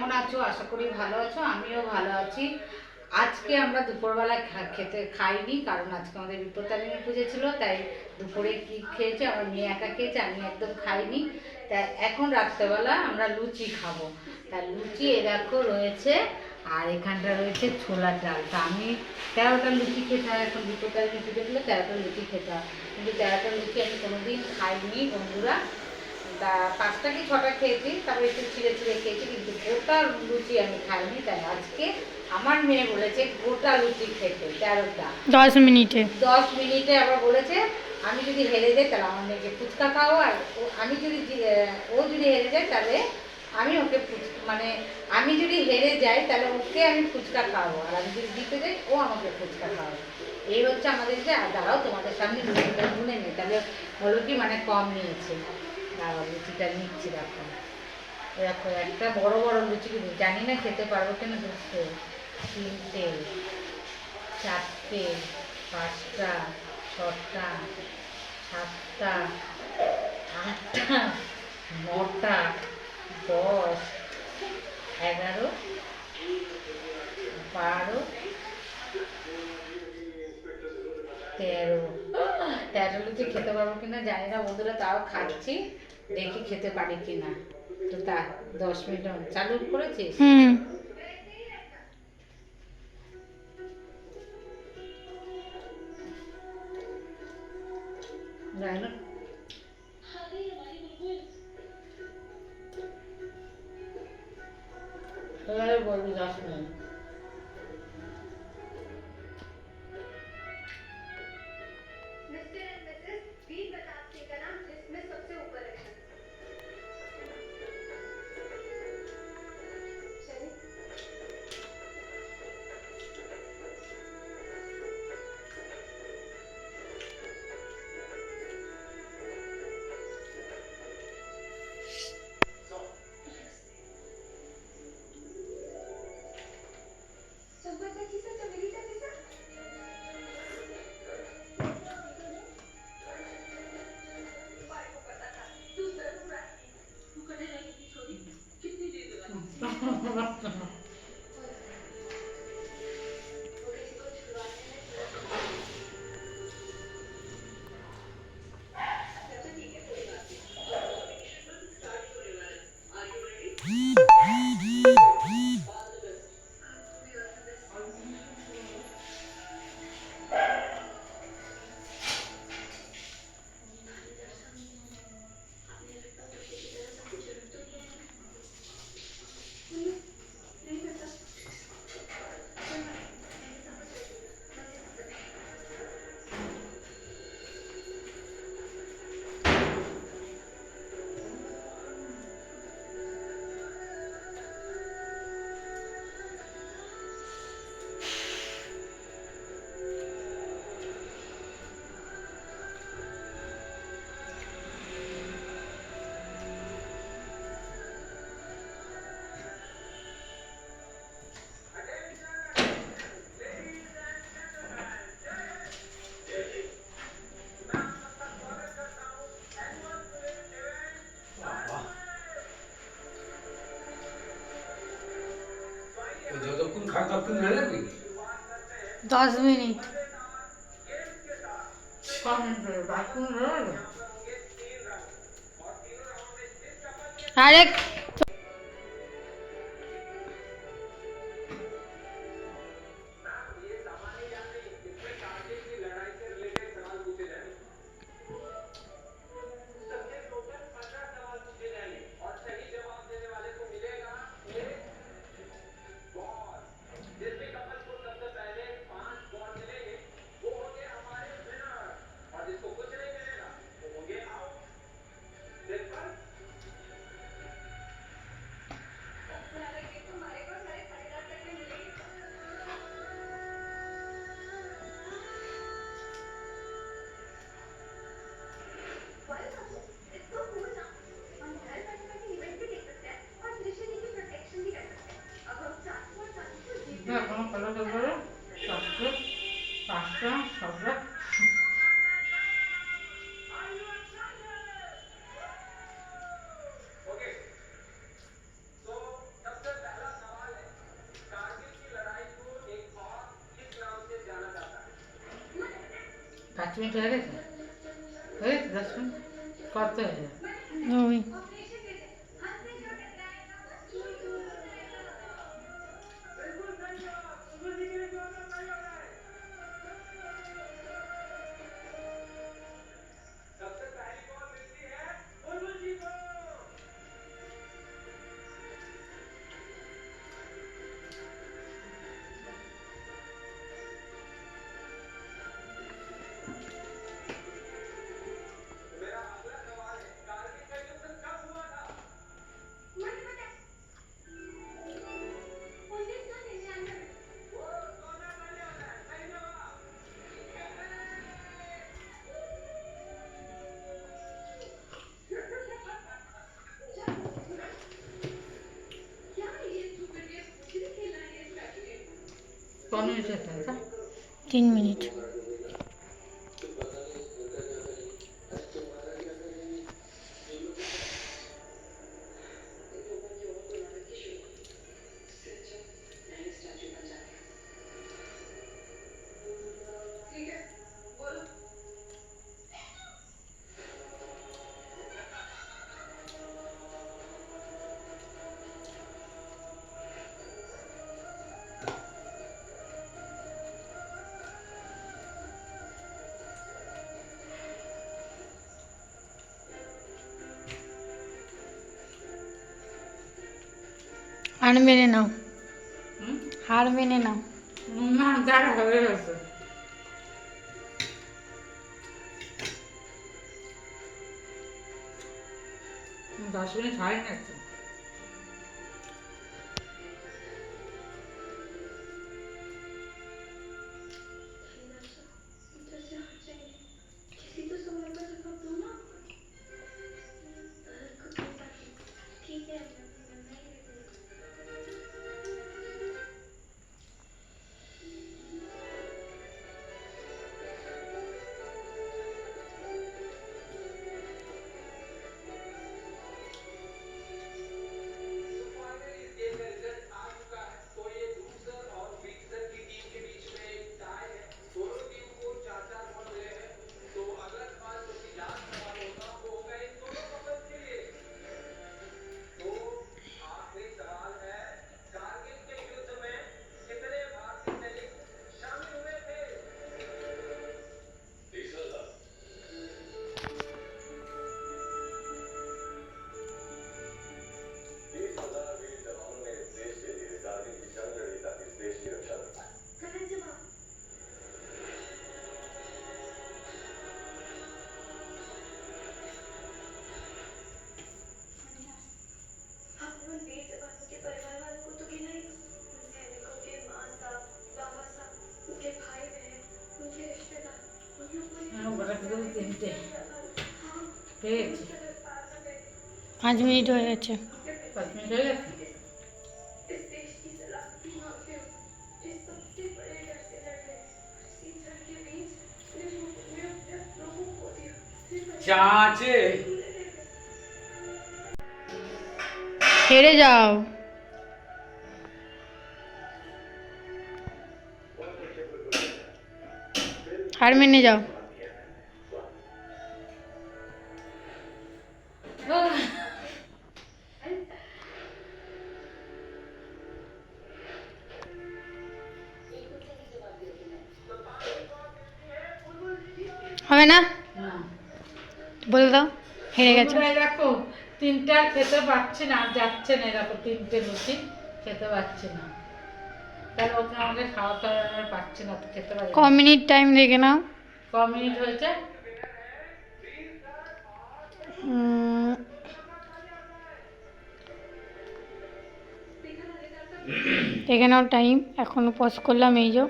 কেমন আছো? আশা করি ভালো আছো, আমিও ভালো আছি। আজকে আমরা দুপুরবেলা খা- খেতে খাইনি, কারণ আজকে আমাদের বিপত্তারিণী পুজো ছিল, তাই দুপুরে কি খেয়েছে আমার মেয়ে একা খেয়েছে, আমি একদম খাইনি। তা এখন রাত্রেবেলা আমরা লুচি খাব। তা লুচি এ দেখো রয়েছে, আর এখানটা রয়েছে ছোলার ডাল। তা আমি তেরোটা লুচি খেতে হয়, এখন বিপত্তারিণী পুজো ছিল, তেরোটা লুচি খেতে হয়। কিন্তু তেরোটা লুচি আমি কোনোদিন খাইনি, বন্ধুরা। পাঁচটা কি ছটা খেয়েছি তারপরে একটু ছিঁড়ে ছিঁড়ে খেয়েছি কিন্তু গোটা লুচি আমি খাইনি তাই আজকে আমার মেয়ে বলেছে গোটা লুচি খেতে তেরোটা। দশ মিনিটে। দশ মিনিটে আবার বলেছে আমি যদি হেরে যাই তাহলে আমার মেয়েকে ফুচকা খাওয়া আর ও- আমি যদি ও যদি হেরে যায় তাহলে আমি ওকে মানে আমি যদি হেরে যাই তাহলে ওকে আমি ফুচকা খাওয়াবো আর আমি যদি জিতে যাই ও আমাকে ফুচকা খাওয়াবে। এই হচ্ছে আমাদের যে আর দাঁড়াও তোমাদের সামনে লুচিটা গুনে নেই তাহলে হলো কি মানে কম নিয়েছে। দাঁড়াও, লুচিটা নিচ্ছি দেখো। দেখো, একটা বড় বড় লুচি কিন্তু জানি না খেতে পারব কিনা, দুটো, তিনটে, চারটে, পাঁচটা, ছটা, সাতটা, আটটা, নটা, দশ, এগারো, বারো, তেরো। তেরো লুচি খেতে পারব কিনা জানি না, বন্ধুরা তাও খাচ্ছি। দেখি খেতে পারি কিনা। তো তা দশ মিনিট চালু করেছিস? দশ মিনিট। বাথরুম Sonra fazla पाँच मिनट गए थे दस मिनट करते हैं। হয়ে যাবে ওই ক মিনিট হার মেনে নাও। হার মেনে নাও। দশ মিনিট হয় না পাঁচ মিনিট হয়ে গেছে। পাঁচ হেরে যাও। হার মেনে যাও। হবে না? বলে দাও হেরে গেছে। দেখো তিনটা খেতে পারছে না আর যাচ্ছে না দেখো তিনটে লুচি খেতে পারছে না। তাহলে ওকে আমাকে হবে, পারছে না খেতে পারে ক মিনিট টাইম দেখে নাও। ক মিনিট হয়েছে? দেখে নাও টাইম এখনও পজ করলাম এই যে